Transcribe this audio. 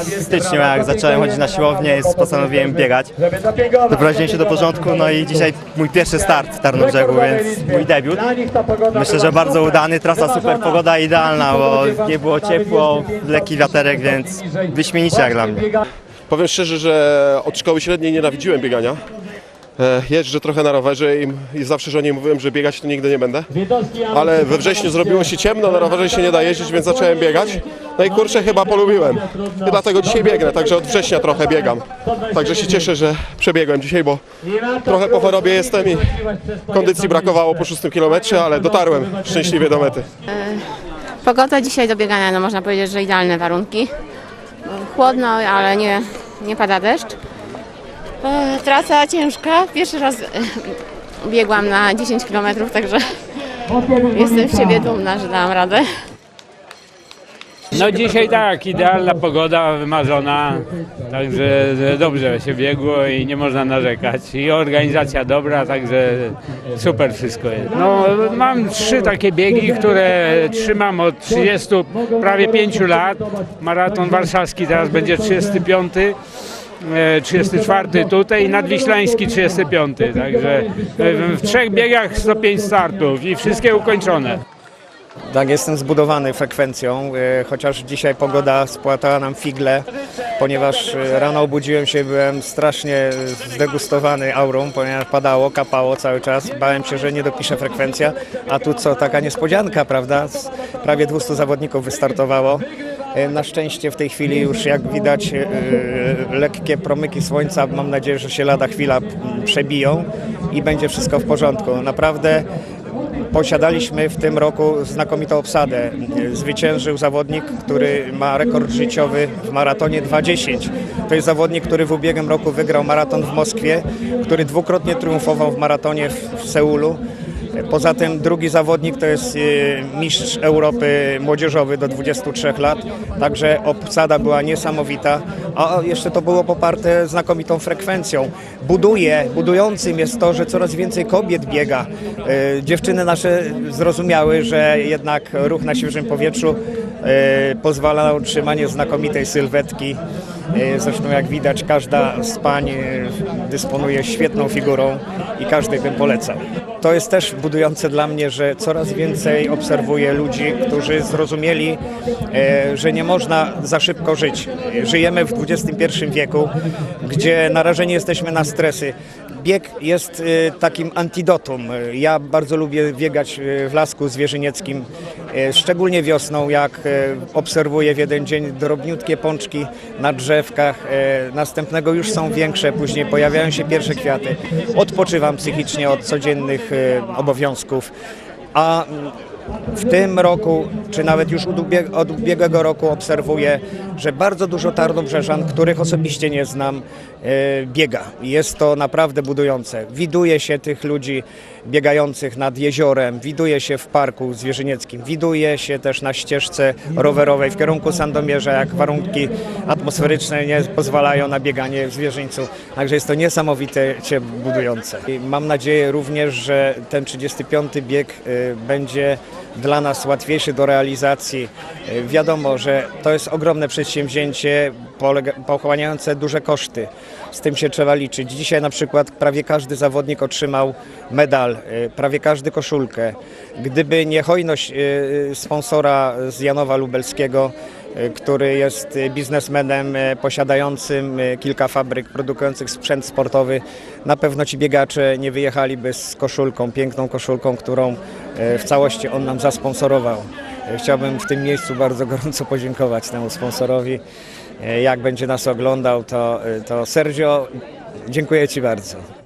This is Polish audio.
w styczniu, jak zacząłem chodzić na siłownię, postanowiłem biegać. Doprowadziłem się do porządku, no i dzisiaj mój pierwszy start w Tarnobrzegu, więc mój debiut. Myślę, że bardzo udany, trasa super, pogoda idealna, bo nie było ciepło, lekki wiaterek, więc wyśmienicie jak dla mnie. Powiem szczerze, że od szkoły średniej nienawidziłem biegania. E, Jeżdżę trochę na rowerze i, i zawsze żonie mówiłem, że biegać to nigdy nie będę. Ale we wrześniu zrobiło się ciemno, na rowerze się nie da jeździć, więc zacząłem biegać. No i kurczę, chyba polubiłem. I dlatego dzisiaj biegnę, także od września trochę biegam. Także się cieszę, że przebiegłem dzisiaj, bo trochę po chorobie jestem i kondycji brakowało po szóstym kilometrze, ale dotarłem szczęśliwie do mety. Pogoda dzisiaj do biegania, no można powiedzieć, że idealne warunki. Chłodno, ale nie, nie pada deszcz. E, Trasa ciężka. Pierwszy raz e, biegłam na 10 km, także jestem z siebie dumna, że dałam radę. No dzisiaj tak, idealna pogoda, wymarzona, także dobrze się biegło i nie można narzekać. I organizacja dobra, także super wszystko jest. No mam trzy takie biegi, które trzymam od 30, prawie 5 lat. Maraton warszawski teraz będzie 35. e, 34 tutaj i nadwiślański 35, także e, w trzech biegach 105 startów i wszystkie ukończone. Tak, jestem zbudowany frekwencją, e, chociaż dzisiaj pogoda spłatała nam figle, ponieważ e, rano obudziłem się, byłem strasznie zdegustowany aurą, ponieważ padało, kapało cały czas. Bałem się, że nie dopiszę frekwencja, a tu co, taka niespodzianka, prawda? Prawie 200 zawodników wystartowało. E, Na szczęście w tej chwili już jak widać lekkie promyki słońca, mam nadzieję, że się lada chwila przebiją i będzie wszystko w porządku. Naprawdę Posiadaliśmy w tym roku znakomitą obsadę. Zwyciężył zawodnik, który ma rekord życiowy w maratonie 2.10. To jest zawodnik, który w ubiegłym roku wygrał maraton w Moskwie, który dwukrotnie triumfował w maratonie w, w Seulu. Poza tym drugi zawodnik to jest e, mistrz Europy młodzieżowy do 23 lat, także obsada była niesamowita, a jeszcze to było poparte znakomitą frekwencją. Buduje, budującym jest to, że coraz więcej kobiet biega. E, Dziewczyny nasze zrozumiały, że jednak ruch na świeżym powietrzu e, pozwala na utrzymanie znakomitej sylwetki. E, Zresztą jak widać każda z pań dysponuje świetną figurą i każdej bym polecał. To jest też budujące dla mnie, że coraz więcej obserwuję ludzi, którzy zrozumieli, e, że nie można za szybko żyć. Żyjemy w XXI wieku, gdzie narażeni jesteśmy na stresy. Bieg jest e, takim antidotum. Ja bardzo lubię biegać e, w lasku zwierzynieckim, szczególnie wiosną, jak obserwuję w jeden dzień drobniutkie pączki na drzewkach. Następnego już są większe, później pojawiają się pierwsze kwiaty. Odpoczywam psychicznie od codziennych obowiązków. A mm, w tym roku, czy nawet już od ubieg- od ubiegłego roku obserwuję, że bardzo dużo tarnobrzeżan, których osobiście nie znam, e, biega. Jest to naprawdę budujące. Widuje się tych ludzi biegających nad jeziorem, widuje się w parku zwierzynieckim, widuje się też na ścieżce rowerowej w kierunku Sandomierza, jak warunki atmosferyczne nie pozwalają na bieganie w zwierzyńcu. Także jest to niesamowicie budujące. I mam nadzieję również, że ten 35. bieg y, będzie dla nas łatwiejszy do realizacji. Y, Wiadomo, że to jest ogromne przedsięwzięcie pochłaniające duże koszty. Z tym się trzeba liczyć. Dzisiaj na przykład prawie każdy zawodnik otrzymał medal, y, prawie każdy koszulkę. Gdyby nie hojność y, sponsora z Janowa Lubelskiego, który jest y, biznesmenem y, posiadającym kilka fabryk produkujących sprzęt sportowy, na pewno ci biegacze nie wyjechaliby z koszulką, piękną koszulką, którą w całości on nam zasponsorował. Chciałbym w tym miejscu bardzo gorąco podziękować temu sponsorowi. Jak będzie nas oglądał, to, to Sergio, dziękuję Ci bardzo.